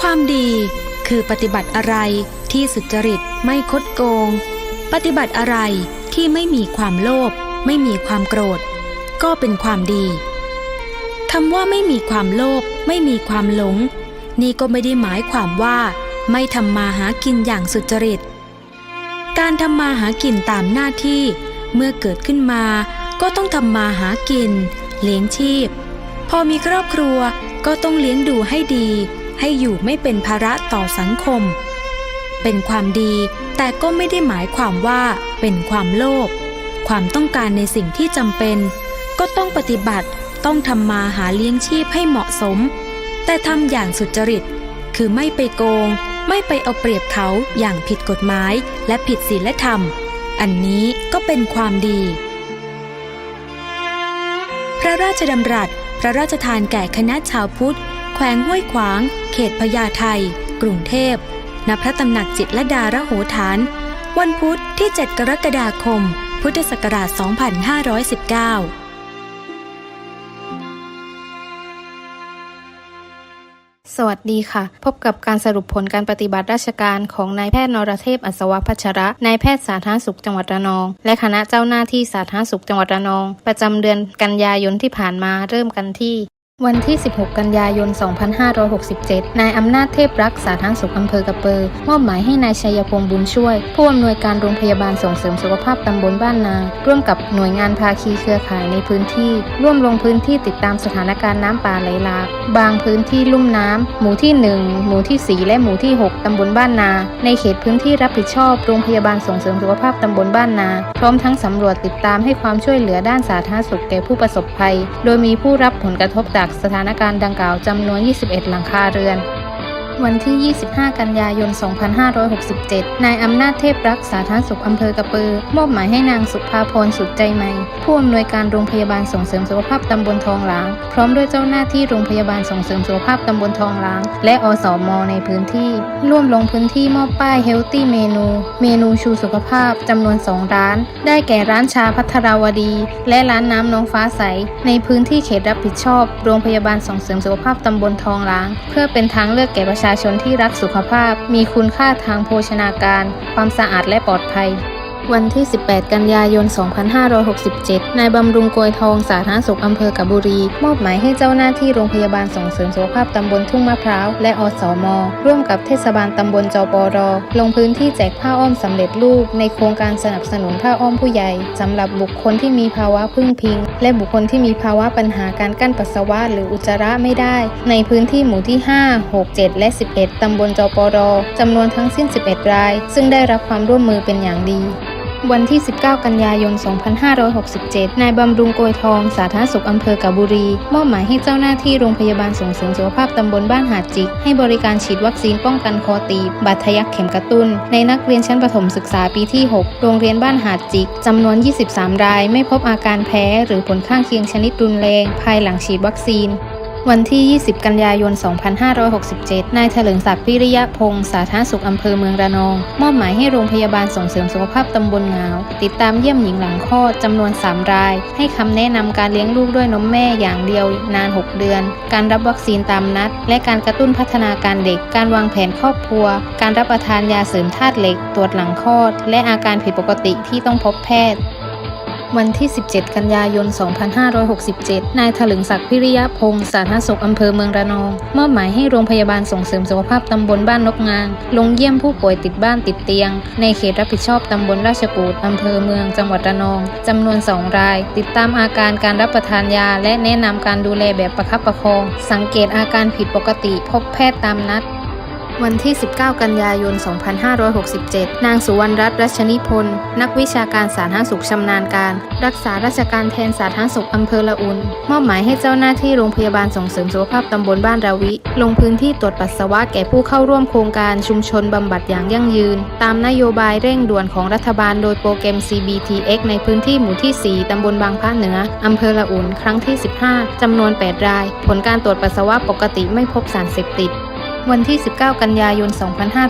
ความดีคือปฏิบัติอะไรที่สุจริตไม่คดโกง ปฏิบัติอะไรที่ไม่มีความโลภไม่มีความโกรธ ก็เป็นความดีคำว่าไม่มีความโลภไม่มีความหลง นี่ก็ไม่ได้หมายความว่า ไม่ทำมาหากินอย่างสุจริต การทำมาหากินตามหน้าที่ เมื่อเกิดขึ้นมา ก็ต้องทำมาหากิน เลี้ยงชีพ พอมีครอบครัวก็ต้องเลี้ยงดูให้ดี ให้อยู่ไม่เป็นภาระต่อสังคม เป็นความดีแต่ก็ไม่ได้หมายความว่าเป็นความโลภความต้องการในสิ่งที่จำเป็น ก็ต้องปฏิบัติต้องทำมาหาเลี้ยงชีพให้เหมาะสม แต่ทำอย่างสุจริต คือไม่ไปโกง ไม่ไปเอาเปรียบเขาอย่างผิดกฎหมายและผิดศีลธรรม อันนี้ก็เป็นความดี พระราชดำรัสพระราชทานแก่คณะชาวพุทธ แขวงห้วยขวาง เขตพญาไทกรุงเทพ ณ พระตำหนักจิตรละดาระโหฐาน วันพุธที่ 7 กรกฎาคม พุทธศักราช 2519สวัสดีค่ะ พบกับการสรุปผลการปฏิบัติราชการของนายแพทย์นรเทพอัศวพัชระ นายแพทย์สาธารณสุขจังหวัดระนอง และคณะเจ้าหน้าที่สาธารณสุขจังหวัดระนอง ประจำเดือนกันยายนที่ผ่านมาเริ่มกันที่ วันที่ 16 กันยายน 2567 นายอำนาจเทพรักษาธารณสุขอำเภอกระเปอร์มอบหมายให้นายชัยพงษ์บุญช่วย ผู้อำนวยการโรงพยาบาลส่งเสริมสุขภาพตำบลบ้านนา ร่วมกับหน่วยงานภาคีเครือข่ายในพื้นที่ ร่วมลงพื้นที่ติดตามสถานการณ์น้ำป่าไหลหลาก บางพื้นที่ลุ่มน้ำ หมู่ที่ 1 หมู่ที่ 4 และหมู่ที่ 6 ตำบลบ้านนา ในเขตพื้นที่รับผิดชอบโรงพยาบาลส่งเสริมสุขภาพตำบลบ้านนา พร้อมทั้งสำรวจติดตามให้ความช่วยเหลือด้านสาธารณสุขแก่ผู้ประสบภัย โดยมีผู้รับผลกระทบจากสถานการณ์ดังกล่าวจำนวน 21 หลังคาเรือน วันที่ 25 กันยายน 2567 นายอำนาจเทพรักษาธารณสุขอำเภอกระปือ มอบหมายให้นางสุภาพรสุดใจใหม่ ผู้อำนวยการโรงพยาบาลส่งเสริมสุขภาพตำบลทองหลาง พร้อมด้วยเจ้าหน้าที่โรงพยาบาลส่งเสริมสุขภาพตำบลทองหลาง และอสมในพื้นที่ ร่วมลงพื้นที่มอบป้ายเฮลตี้เมนู เมนูชูสุขภาพจำนวน 2 ร้าน ได้แก่ร้านชาพัทราวดี และร้านน้ำน้องฟ้าใส ในพื้นที่เขตรับผิดชอบ โรงพยาบาลส่งเสริมสุขภาพตำบลทองหลาง เพื่อเป็นทางเลือกแก่ประชาชนที่รักสุขภาพ มีคุณค่าทางโภชนาการ ความสะอาดและปลอดภัย วันที่ 18 กันยายน 2567 นายบำรุงโกยทองสาธารณสุขอำเภอกะบุรี มอบหมายให้เจ้าหน้าที่โรงพยาบาลส่งเสริมสุขภาพตำบลทุ่งมะพร้าว และอสม ร่วมกับเทศบาลตำบลจปร ลงพื้นที่แจกผ้าอ้อมสำเร็จรูป ในโครงการสนับสนุนผ้าอ้อมผู้ใหญ่สำหรับบุคคลที่มีภาวะพึ่งพิง และบุคคลที่มีภาวะปัญหาการกั้นปัสสาวะหรืออุจจาระไม่ได้ ในพื้นที่หมู่ที่ 5 6 7 และ 11 ตำบลจปรจำนวนทั้งสิ้น 11 ราย ซึ่งได้รับความร่วมมือเป็นอย่างดี วันที่ 19 กันยายน 2567 นายบำรุงโกยทอง สาธารณสุขอำเภอกาบุรี มอบหมายให้เจ้าหน้าที่โรงพยาบาลส่งเสริมสุขภาพตำบลบ้านหาดจิก ให้บริการฉีดวัคซีนป้องกันคอตีบบาดทะยักเข็มกระตุ้น ในนักเรียนชั้นประถมศึกษาปีที่ 6 โรงเรียนบ้านหาดจิก จำนวน 23 ราย ไม่พบอาการแพ้ หรือผลข้างเคียงชนิดรุนแรง ภายหลังฉีดวัคซีน วันที่ 20 กันยายน 2567 นายเถลิงศักดิ์พิริยะพงศ์สาธารณสุขอำเภอเมืองระนอง มอบหมายให้โรงพยาบาลส่งเสริมสุขภาพตำบลงาว ติดตามเยี่ยมหญิงหลังคลอดจำนวน 3 ราย ให้คำแนะนำการเลี้ยงลูกด้วยนมแม่อย่างเดียวนาน 6 เดือน การรับวัคซีนตามนัด และการกระตุ้นพัฒนาการเด็ก การวางแผนครอบครัว การรับประทานยาเสริมธาตุเหล็ก ตรวจหลังคลอด และอาการผิดปกติที่ต้องพบแพทย์ วันที่ 17 กันยายน 2567 นายถลึงศักดิ์พิริยะพงศ์สาธารณสุขอำเภอเมืองระนอง มอบหมายให้โรงพยาบาลส่งเสริมสุขภาพตำบลบ้านนกงางลงเยี่ยมผู้ป่วยติดบ้านติดเตียง ในเขตรับผิดชอบตำบลราชกูดอำเภอเมืองจังหวัดระนองจำนวน 2 ราย ติดตามอาการการรับประทานยา และแนะนำการดูแลแบบประคับประคอง สังเกตอาการผิดปกติ พบแพทย์ตามนัด วันที่ 19 กันยายน 2567 นางสุวรรณรัตน์รัชนิพนธ์ นักวิชาการสาธารณสุขชำนาญการ รักษาราชการแทนสาธารณสุขอำเภอละอุนมอบหมายให้เจ้าหน้าที่โรงพยาบาลส่งเสริมสุขภาพตำบลบ้านราวิ ลงพื้นที่ตรวจปัสสาวะแก่ผู้เข้าร่วมโครงการชุมชนบำบัดอย่างยั่งยืน ตามนโยบายเร่งด่วนของรัฐบาลโดยโปรแกรม CBTX ในพื้นที่หมู่ที่ 4 ตำบลบางพระเหนืออำเภอละอุนครั้งที่ 15จำนวน 8 ราย ผลการตรวจปัสสาวะปกติไม่พบสารเสพติด วันที่ 19 กันยายน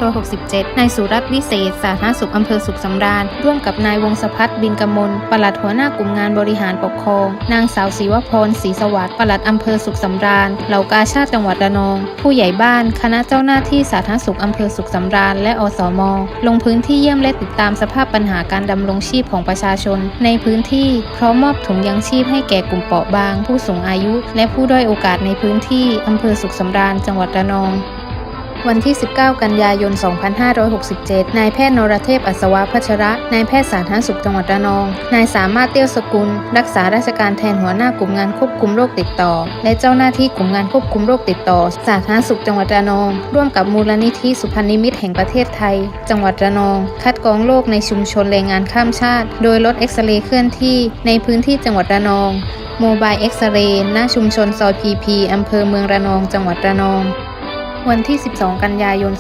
2567 นายสุรัตน์วิเศษ สาธารณสุขอำเภอสุขสำราญ ร่วมกับนายวงศพัฒน์บินกมลปลัดหัวหน้ากลุ่มงานบริหารปกครอง นางสาวศรีวพรศรีสวัสดิ์ปลัดอำเภอสุขสำราญ เหล่ากาชาติจังหวัดระนอง ผู้ใหญ่บ้าน คณะเจ้าหน้าที่สาธารณสุขอำเภอสุขสำราญ และอสม ลงพื้นที่เยี่ยมและติดตามสภาพปัญหาการดำรงชีพของประชาชน ในพื้นที่พร้อมมอบถุงยังชีพให้แก่กลุ่มเปราะบาง ผู้สูงอายุ และผู้ด้อยโอกาสในพื้นที่อำเภอสุขสำราญจังหวัดระนอง วันที่ 19 กันยายน 2567 นายแพทย์นรเทพอัศวะพัชระ นายแพทย์สาธารณสุขจังหวัดระนอง นายสามารถเตี้ยวสกุล รักษาราชการแทนหัวหน้ากลุ่มงานควบคุมโรคติดต่อ และเจ้าหน้าที่กลุ่มงานควบคุมโรคติดต่อ สาธารณสุขจังหวัดระนอง ร่วมกับมูลนิธิสุพรรณนิมิตแห่งประเทศไทย จังหวัดระนอง คัดกรองโรคในชุมชนแรงงานข้ามชาติ โดยรถเอ็กซเรย์เคลื่อนที่ในพื้นที่จังหวัดระนองโมบายเอ็กซเรย์ณชุมชนซอยพีพีอำเภอเมืองระนอง จังหวัดระนอง วันที่ 12 กันยายน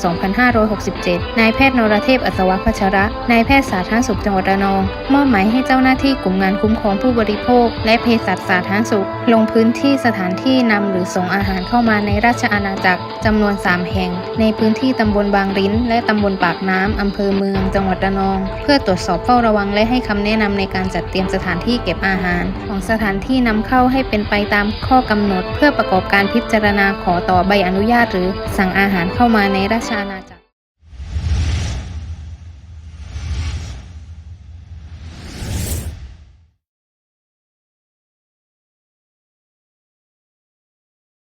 2567 นายแพทย์นรเทพ อัศวะพัชระ นายแพทย์สาธารณสุขจังหวัดระนอง มอบหมายให้เจ้าหน้าที่กลุ่มงานคุ้มครองผู้บริโภค และเภสัชสาธารณสุข ลงพื้นที่สถานที่นำหรือส่งอาหารเข้ามาในราชอาณาจักรจำนวน 3 แห่ง ในพื้นที่ตำบลบางริ้น และตำบลปากน้ำอำเภอเมือง จังหวัดระนอง เพื่อตรวจสอบเฝ้าระวังและให้คำแนะนำในการจัดเตรียมสถานที่เก็บอาหาร ของสถานที่นำเข้าให้เป็นไปตามข้อกำหนด เพื่อประกอบการพิจารณาขอต่อใบอนุญาตหรือสั่งอาหารเข้ามาในราชอาณาจักร